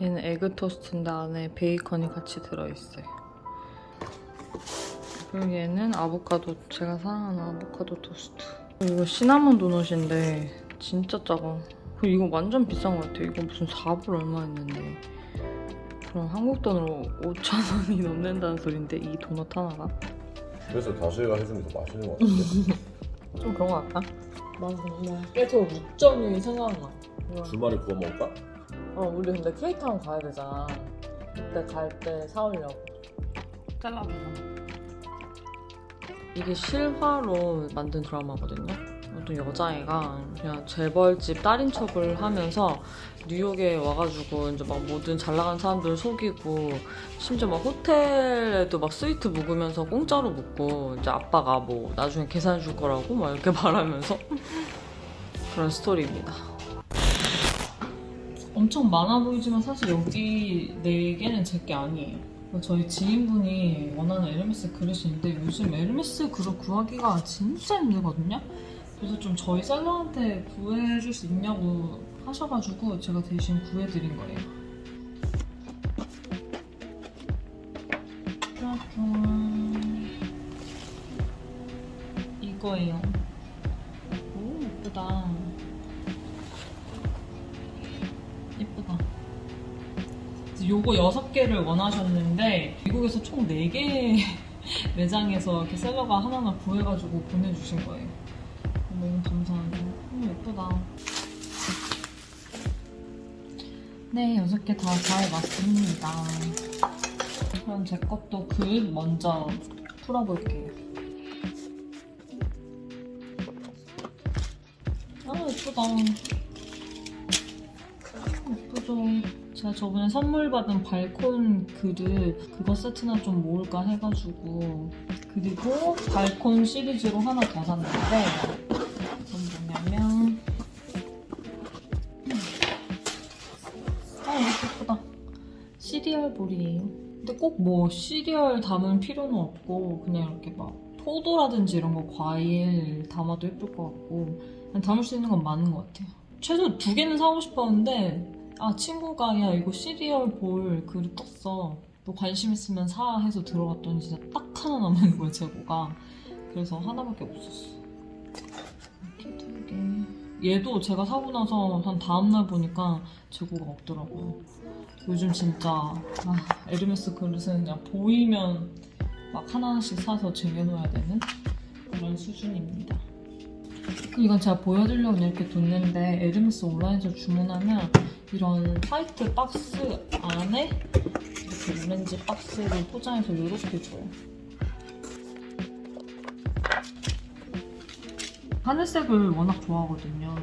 얘는 에그 토스트인데 안에 베이컨이 같이 들어있어요. 그리고 얘는 아보카도, 제가 사랑하는 아보카도 토스트. 이거 시나몬 도넛인데 진짜 작아. 그리고 이거 완전 비싼 것 같아요. 이거 무슨 4불 얼마 했는데. 그럼 한국 돈으로 5천 원이 넘는다는 소린데 이 도넛 하나가? 그래서 다시가 해주면 더 맛있는 것 같은데 좀 그런 것 같다. 난 정말 계속 육점이 생각나. 이거- 주말에 구워 먹을까? 어, 우리 근데 케이타운 가야 되잖아. 그때 갈 때 사오려고. 잘라보자. 이게 실화로 만든 드라마거든요. 어떤 여자애가 그냥 재벌집 딸인 척을 하면서 뉴욕에 와가지고 이제 막 모든 잘 나가는 사람들 속이고 심지어 막 호텔에도 막 스위트 묵으면서 공짜로 묵고 이제 아빠가 뭐 나중에 계산해 줄 거라고 막 이렇게 말하면서 그런 스토리입니다. 엄청 많아 보이지만 사실 여기 네 개는 제 게 아니에요. 저희 지인분이 원하는 에르메스 그릇인데 요즘 에르메스 그릇 구하기가 진짜 힘들거든요. 그래서 좀 저희 셀러한테 구해줄 수 있냐고 하셔가지고 제가 대신 구해드린 거예요. 짜잔. 이거예요. 요거 6개를 원하셨는데 미국에서 총 4개 매장에서 이렇게 셀러가 하나하나 구해가지고 보내주신 거예요. 너무 감사하죠. 너무 예쁘다. 네, 6개 다 잘 맞습니다. 그럼 제 것도 글 먼저 풀어볼게요. 아, 예쁘다. 예쁘죠. 제가 저번에 선물 받은 발콘 그릇 그거 세트나 좀 모을까 해가지고 그리고 발콘 시리즈로 하나 더 샀는데 그건 뭐냐면 아 이거 예쁘다. 시리얼 볼이에요. 근데 꼭 뭐 시리얼 담을 필요는 없고 그냥 이렇게 막 포도라든지 이런 거 과일 담아도 예쁠 것 같고 그냥 담을 수 있는 건 많은 것 같아요. 최소 두 개는 사고 싶었는데 아 친구가 야 이거 시리얼 볼 그릇 떴어. 너 관심 있으면 사 해서 들어갔더니 진짜 딱 하나 남은 거야 재고가. 그래서 하나밖에 없었어. 이렇게. 두개 얘도 제가 사고 나서 한 다음날 보니까 재고가 없더라고요. 요즘 진짜 아, 에르메스 그릇은 그냥 보이면 막 하나하나씩 사서 쟁여놓아야 되는 그런 수준입니다 이건 제가 보여드리려고 이렇게 뒀는데 에르메스 온라인에서 주문하면 이런 화이트 박스 안에 이렇게 오렌지 박스를 포장해서 이렇게 줘요. 하늘색을 워낙 좋아하거든요.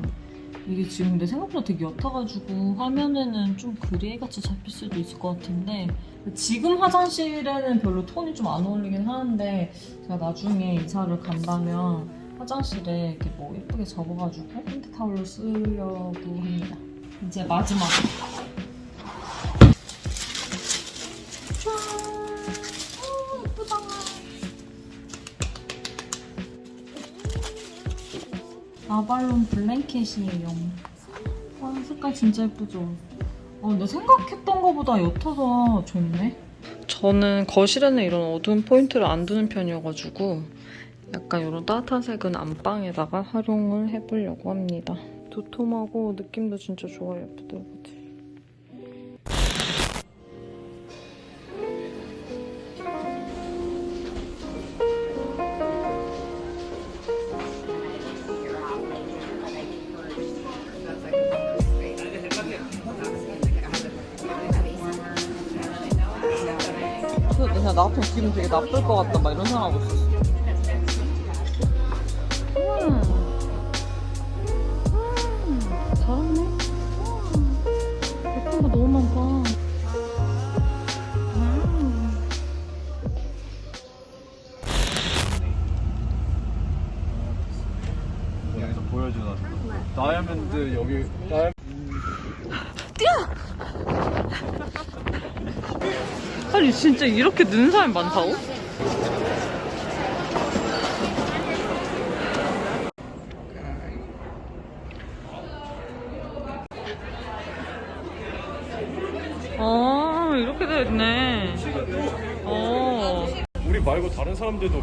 이게 지금 내 생각보다 되게 옅어가지고 화면에는 좀 그레이같이 잡힐 수도 있을 것 같은데 지금 화장실에는 별로 톤이 좀 안 어울리긴 하는데 제가 나중에 이사를 간다면 화장실에 이렇게 뭐 예쁘게 접어가지고 힌트타올로 쓰려고 합니다. 이제 마지막. 짠! 오, 예쁘다. 아발론 블랭켓이에요. 와, 색깔 진짜 예쁘죠? 어, 근데 생각했던 것보다 옅어서 좋네. 저는 거실에는 이런 어두운 포인트를 안 두는 편이어가지고 약간 이런 따뜻한 색은 안방에다가 활용을 해보려고 합니다. 도톰하고 느낌도 진짜 좋아요. 그냥 나 같으면 기분 되게 나쁠 것 같다 막 이런 생각하고 있었어. 있잖아. 다이아몬드 여기 다이아 아니 진짜 이렇게 는 사람이 많다고? 아 이렇게 돼 있네. 어. 우리 말고 다른 사람들도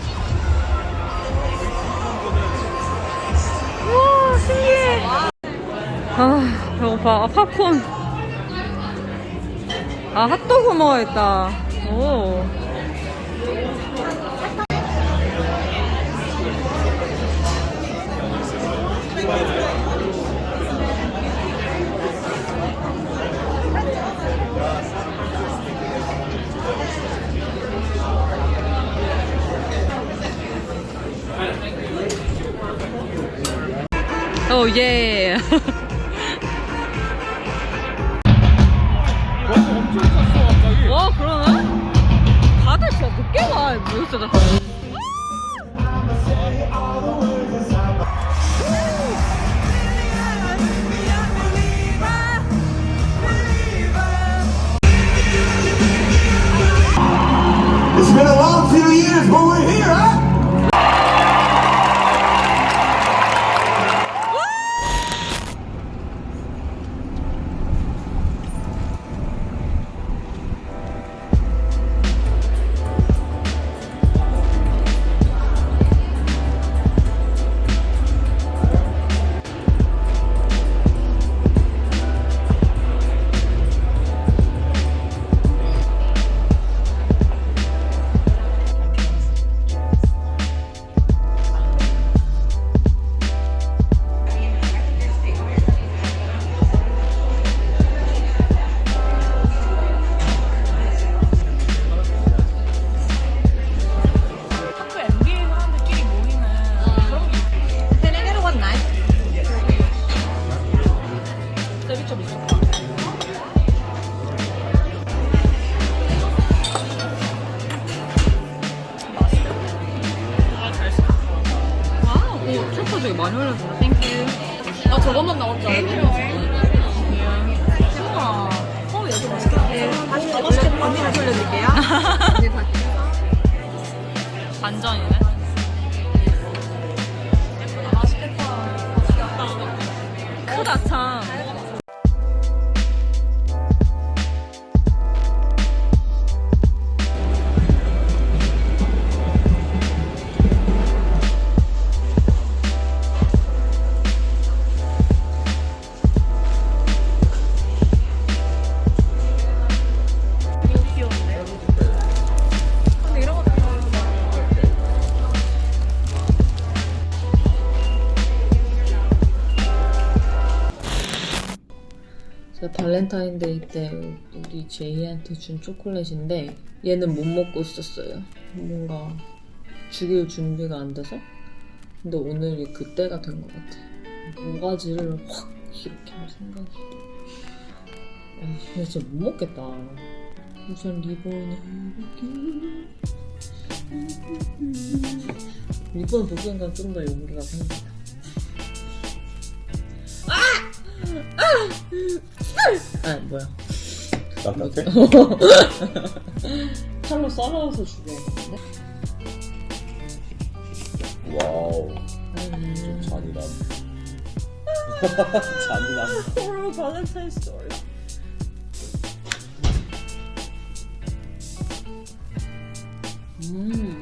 신기해. 아 배고파. 아, 팝콘. 아 핫도그 먹어야겠다. 오. 오 예. 엄청 찼어 갑자기. 와 그러네? 다들 진짜 늦게 가. 뭐 진짜. It's been a long few years, but we're here, 많이 올려주네. 땡큐. 아, 저것만 나올 줄 알고. 우와. 어, 여기 맛있겠다. 다시 더 맛있겠다. 언니가 돌려줄게요. 제가 발렌타인데이 때 우리 제이한테 준 초콜릿인데 얘는 못 먹고 있었어요. 뭔가 죽일 준비가 안 돼서. 근데 오늘이 그때가 된 것 같아. 모가지를 확 이렇게 할 생각이. 아, 근데 진짜 못 먹겠다. 우선 리본을. 리본 보기엔가 좀더 용기가 생긴다. 아 뭐야? 딱딱해? 칼로 썰어서 죽여야겠는데? 와우. 음. 잔인함. 잔인함. 발렌타인 스토리. 음.